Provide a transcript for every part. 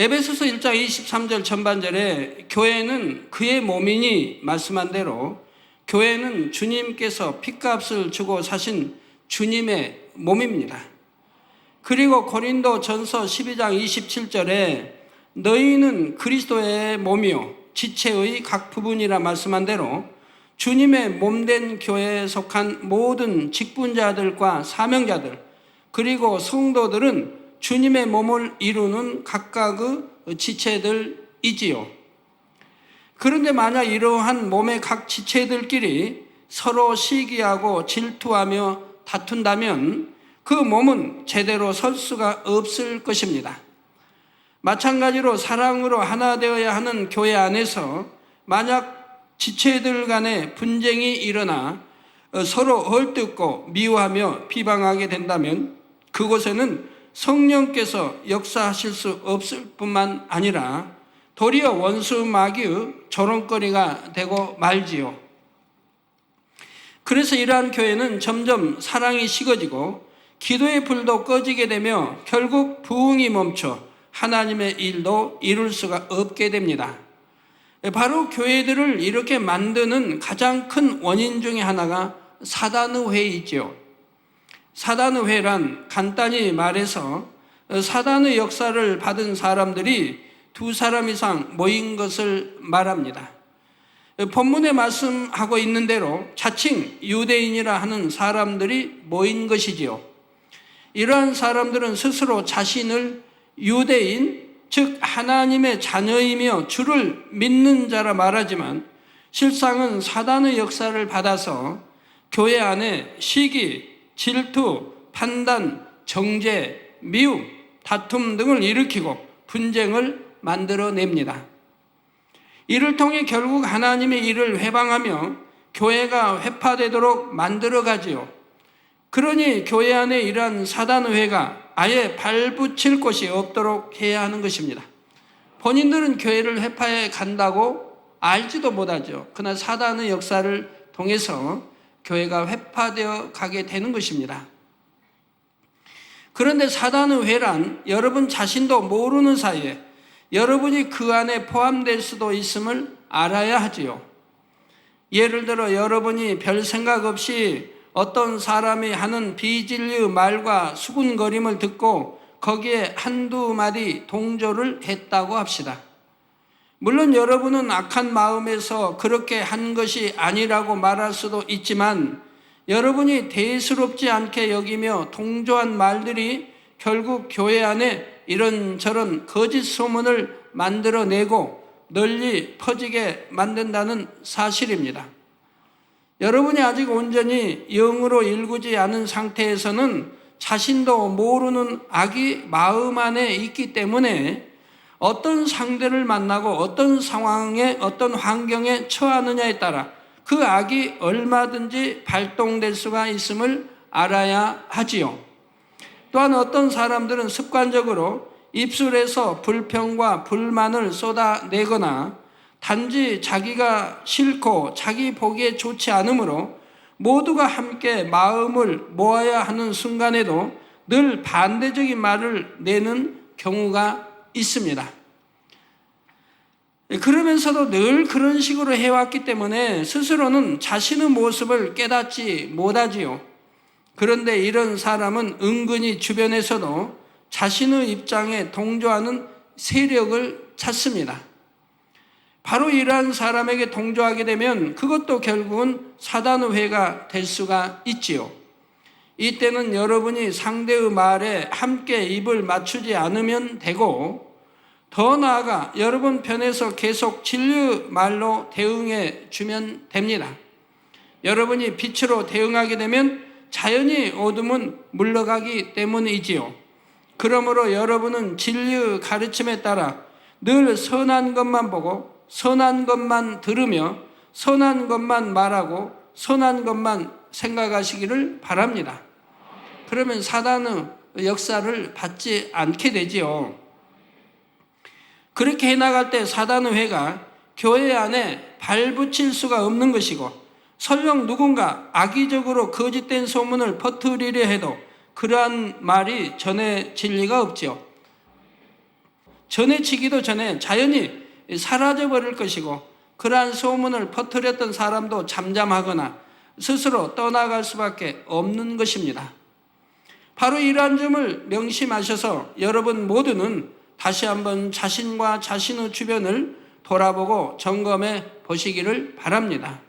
에베소서 1장 23절 전반절에 교회는 그의 몸이니 말씀한 대로 교회는 주님께서 핏값을 주고 사신 주님의 몸입니다. 그리고 고린도 전서 12장 27절에 너희는 그리스도의 몸이요 지체의 각 부분이라 말씀한 대로 주님의 몸된 교회에 속한 모든 직분자들과 사명자들 그리고 성도들은 주님의 몸을 이루는 각각의 지체들이지요. 그런데 만약 이러한 몸의 각 지체들끼리 서로 시기하고 질투하며 다툰다면 그 몸은 제대로 설 수가 없을 것입니다. 마찬가지로 사랑으로 하나 되어야 하는 교회 안에서 만약 지체들 간에 분쟁이 일어나 어, 서로 헐뜯고 미워하며 비방하게 된다면 그곳에는 성령께서 역사하실 수 없을 뿐만 아니라 도리어 원수 마귀의 조롱거리가 되고 말지요. 그래서 이러한 교회는 점점 사랑이 식어지고 기도의 불도 꺼지게 되며 결국 부흥이 멈춰 하나님의 일도 이룰 수가 없게 됩니다. 바로 교회들을 이렇게 만드는 가장 큰 원인 중에 하나가 사단의 회이지요. 사단의 회란 간단히 말해서 사단의 역사를 받은 사람들이 두 사람 이상 모인 것을 말합니다. 본문에 말씀하고 있는 대로 자칭 유대인이라 하는 사람들이 모인 것이지요. 이러한 사람들은 스스로 자신을 유대인, 즉 하나님의 자녀이며 주를 믿는 자라 말하지만 실상은 사단의 역사를 받아서 교회 안에 시기, 질투, 판단, 정죄, 미움, 다툼 등을 일으키고 분쟁을 만들어냅니다. 이를 통해 결국 하나님의 일을 회방하며 교회가 회파되도록 만들어가지요. 그러니 교회 안에 이러한 사단의회가 아예 발붙일 곳이 없도록 해야 하는 것입니다. 본인들은 교회를 회파해 간다고 알지도 못하죠. 그러나 사단의 역사를 통해서 교회가 회파되어 가게 되는 것입니다. 그런데 사단의 회란 여러분 자신도 모르는 사이에 여러분이 그 안에 포함될 수도 있음을 알아야 하지요. 예를 들어 여러분이 별 생각 없이 어떤 사람이 하는 비진리의 말과 수군거림을 듣고 거기에 한두 마디 동조를 했다고 합시다. 물론 여러분은 악한 마음에서 그렇게 한 것이 아니라고 말할 수도 있지만 여러분이 대수롭지 않게 여기며 동조한 말들이 결국 교회 안에 이런저런 거짓 소문을 만들어내고 널리 퍼지게 만든다는 사실입니다. 여러분이 아직 온전히 영으로 일구지 않은 상태에서는 자신도 모르는 악이 마음 안에 있기 때문에 어떤 상대를 만나고 어떤 상황에 어떤 환경에 처하느냐에 따라 그 악이 얼마든지 발동될 수가 있음을 알아야 하지요. 또한 어떤 사람들은 습관적으로 입술에서 불평과 불만을 쏟아내거나 단지 자기가 싫고 자기 보기에 좋지 않으므로 모두가 함께 마음을 모아야 하는 순간에도 늘 반대적인 말을 내는 경우가 있습니다. 그러면서도 늘 그런 식으로 해왔기 때문에 스스로는 자신의 모습을 깨닫지 못하지요. 그런데 이런 사람은 은근히 주변에서도 자신의 입장에 동조하는 세력을 찾습니다. 바로 이러한 사람에게 동조하게 되면 그것도 결국은 사단의 회가 될 수가 있지요. 이때는 여러분이 상대의 말에 함께 입을 맞추지 않으면 되고 더 나아가 여러분 편에서 계속 진리의 말로 대응해 주면 됩니다. 여러분이 빛으로 대응하게 되면 자연히 어둠은 물러가기 때문이지요. 그러므로 여러분은 진리의 가르침에 따라 늘 선한 것만 보고 선한 것만 들으며 선한 것만 말하고 선한 것만 생각하시기를 바랍니다. 그러면 사단의 역사를 받지 않게 되지요. 그렇게 해나갈 때 사단의 회가 교회 안에 발붙일 수가 없는 것이고 설령 누군가 악의적으로 거짓된 소문을 퍼뜨리려 해도 그러한 말이 전해질 리가 없지요. 전해지기도 전에 자연히 사라져 버릴 것이고 그러한 소문을 퍼뜨렸던 사람도 잠잠하거나 스스로 떠나갈 수밖에 없는 것입니다. 바로 이러한 점을 명심하셔서 여러분 모두는 다시 한번 자신과 자신의 주변을 돌아보고 점검해 보시기를 바랍니다.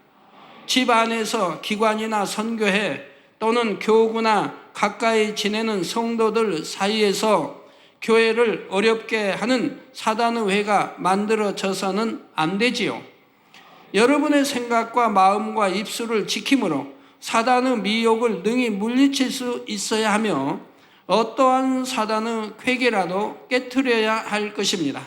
집 안에서 기관이나 선교회 또는 교구나 가까이 지내는 성도들 사이에서 교회를 어렵게 하는 사단의 회가 만들어져서는 안 되지요. 여러분의 생각과 마음과 입술을 지킴으로 사단의 미혹을 능히 물리칠 수 있어야 하며 어떠한 사단의 쾌계라도 깨뜨려야 할 것입니다.